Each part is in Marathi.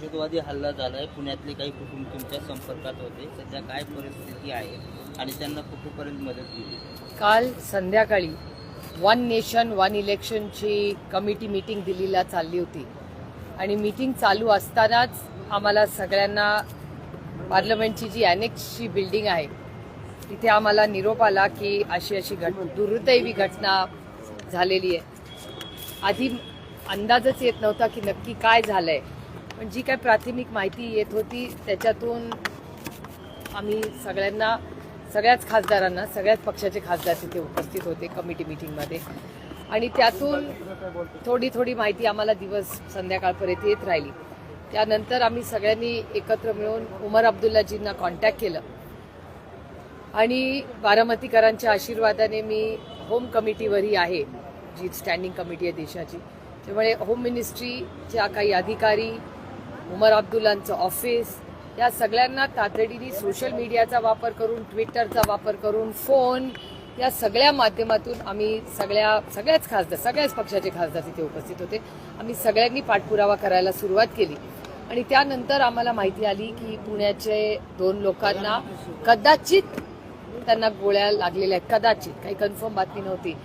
दहशतवादी हल्ला आहे पुण्यातले काही कुटुंब तुमच्या संपर्कात होते. सध्या काय परिस्थिती आहे आणि त्यांना कुठेपर्यंत मदत दिली? काल संध्याकाळी वन नेशन वन इलेक्शनची कमिटी मीटिंग दिल्लीला चालली होती. आणि मीटिंग चालू असतानाच आम्हाला सगळ्यांना पार्लमेंटची जी अॅनेक्सची बिल्डिंग आहे तिथे आम्हाला निरोप आला की अशी अशी घट दुर्दैवी घटना झालेली आहे. आधी अंदाजच येत नव्हता की नक्की काय झालं आहे पण जी काय प्राथमिक माहिती येत होती त्याच्यातून आम्ही सगळ्यांना सगळ्याच खासदारांना सगळ्याच पक्षाचे खासदार तिथे उपस्थित होते कमिटी मिटिंगमध्ये आणि त्यातून थोडी थोडी माहिती आम्हाला दिवस संध्याकाळपर्यंत येत राहिली. त्यानंतर आम्ही सगळ्यांनी एकत्र मिळून उमर अब्दुल्लाजींना कॉन्टॅक्ट केलं. आणि बारामतीकरांच्या आशीर्वादाने मी होम कमिटीवरही आहे जी स्टँडिंग कमिटी आहे देशाची. त्यामुळे होम मिनिस्ट्रीच्या काही अधिकारी उमर अब्दुल्लांचं ऑफिस या सगळ्यांना तातडीने सोशल मीडियाचा वापर करून ट्विटरचा वापर करून फोन या सगळ्या माध्यमातून आम्ही सगळ्या सगळ्याच खासदार सगळ्याच पक्षाचे खासदार तिथे उपस्थित होते. आम्ही सगळ्यांनी पाठपुरावा करायला सुरुवात केली. आणि त्यानंतर आम्हाला माहिती आली की पुण्याचे दोन लोकांना कदाचित त्यांना गोळ्या लागलेल्या आहेत. कदाचित. काही कन्फर्म बातमी नव्हती.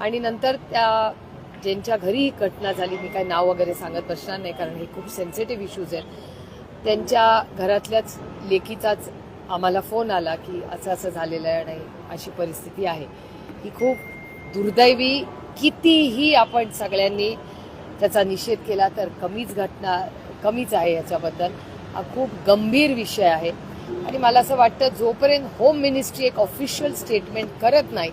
आणि नंतर त्या ज्यांच्या घरी ही घटना झाली मी काही नाव वगैरे सांगत बसणार नाही कारण हे खूप सेन्सिटिव्ह इश्यूज आहेत. त्यांच्या घरातल्याच लेकीचाच आम्हाला फोन आला की असं असं झालेलं आहे आणि अशी परिस्थिती आहे. ही खूप दुर्दैवी कितीही आपण सगळ्यांनी त्याचा निषेध केला तर कमीच घटना कमीच आहे याच्याबद्दल. हा खूप गंभीर विषय आहे. आणि मला असं वाटतं जोपर्यंत होम मिनिस्ट्री एक ऑफिशियल स्टेटमेंट करत नाही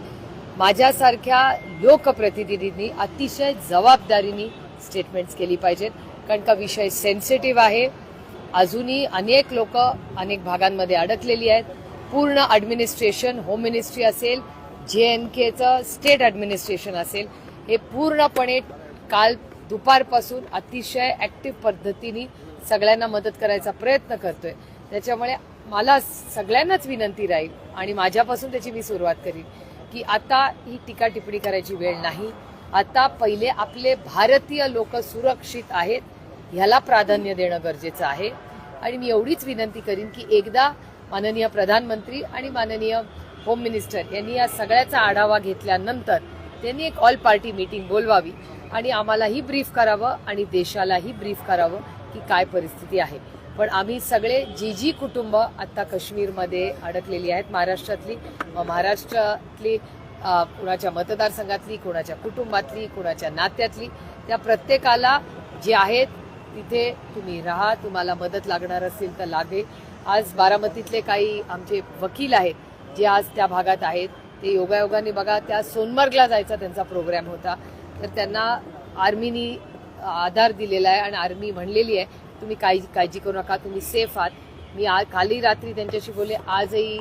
माझ्यासारख्या लोकप्रतिनिधींनी अतिशय जबाबदारीने स्टेटमेंट्स केली पाहिजेत. कारण का विषय सेन्सिटिव्ह आहे. अजूनही अनेक लोक अनेक भागांमध्ये अडकलेली आहेत. पूर्ण ॲडमिनिस्ट्रेशन होम मिनिस्ट्री असेल जे एन केचं स्टेट ॲडमिनिस्ट्रेशन असेल हे पूर्णपणे काल दुपारपासून अतिशय ॲक्टिव्ह पद्धतीने सगळ्यांना मदत करायचा प्रयत्न करतोय. त्याच्यामुळे मला सगळ्यांनाच विनंती राहील आणि माझ्यापासून त्याची मी सुरुवात करीन. की आता ही टीका टिप्पणी करायची वेळ नाही. आता पहिले आपले भारतीय लोक सुरक्षित आहेत ह्याला प्राधान्य देणं गरजेचं आहे. आणि मी एवढीच विनंती करीन की एकदा माननीय प्रधानमंत्री आणि माननीय होम मिनिस्टर यांनी या सगळ्याचा आढावा घेतल्यानंतर त्यांनी एक ऑल पार्टी मीटिंग बोलवावी आणि आम्हालाही ब्रीफ करावं आणि देशालाही ब्रीफ करावं की काय परिस्थिती आहे. पण आम्ही सगळे जी जी कुटुंब आत्ता काश्मीरमध्ये अडकलेली आहेत. महाराष्ट्रातली मग महाराष्ट्रातली कुणाच्या मतदारसंघातली कुणाच्या कुटुंबातली कुणाच्या नात्यातली त्या प्रत्येकाला जे आहेत तिथे तुम्ही राहा तुम्हाला मदत लागणार असेल तर लागे. आज बारामतीतले काही आमचे वकील आहेत जे आज त्या भागात आहेत ते योगायोगाने बघा त्या सोनमर्गला जायचा त्यांचा प्रोग्राम होता. तर त्यांना आर्मीनी आधार दिलेला आहे आणि आर्मी म्हणलेली आहे तुम्ही काळजी काळजी करू नका तुम्ही सेफ आहात. मी आ काली रात्री त्यांच्याशी बोलले आजही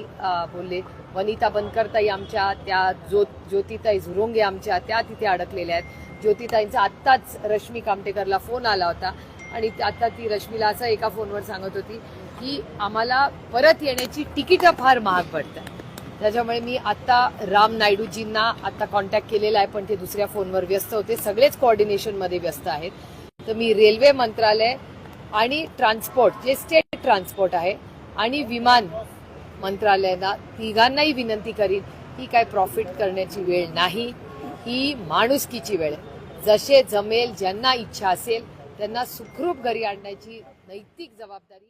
बोलले वनिता बनकरताई आमच्या त्या ज्यो ज्योतिताई झुरोंगे आमच्या त्या तिथे अडकलेल्या आहेत. ज्योतिताईंचा आत्ताच रश्मी कामटेकरला फोन आला होता आणि आता ती रश्मीला असं एका फोनवर सांगत होती की आम्हाला परत येण्याची तिकीटं फार महाग पडतात. त्याच्यामुळे मी आत्ता राम नायडूजींना आता कॉन्टॅक्ट केलेला आहे पण ते दुसऱ्या फोनवर व्यस्त होते. सगळेच कोऑर्डिनेशनमध्ये व्यस्त आहेत. तर मी रेल्वे मंत्रालय आणि ट्रान्सपोर्ट जे स्टेट ट्रान्सपोर्ट आहे आणि विमान मंत्रालयाला तिघांनाही विनंती करीन ही काय प्रॉफिट करण्याची वेळ नाही ही माणुसकीची वेळ आहे. जसे जमेल ज्यांना इच्छा असेल त्यांना सुखरूप घरी आणण्याची नैतिक जबाबदारी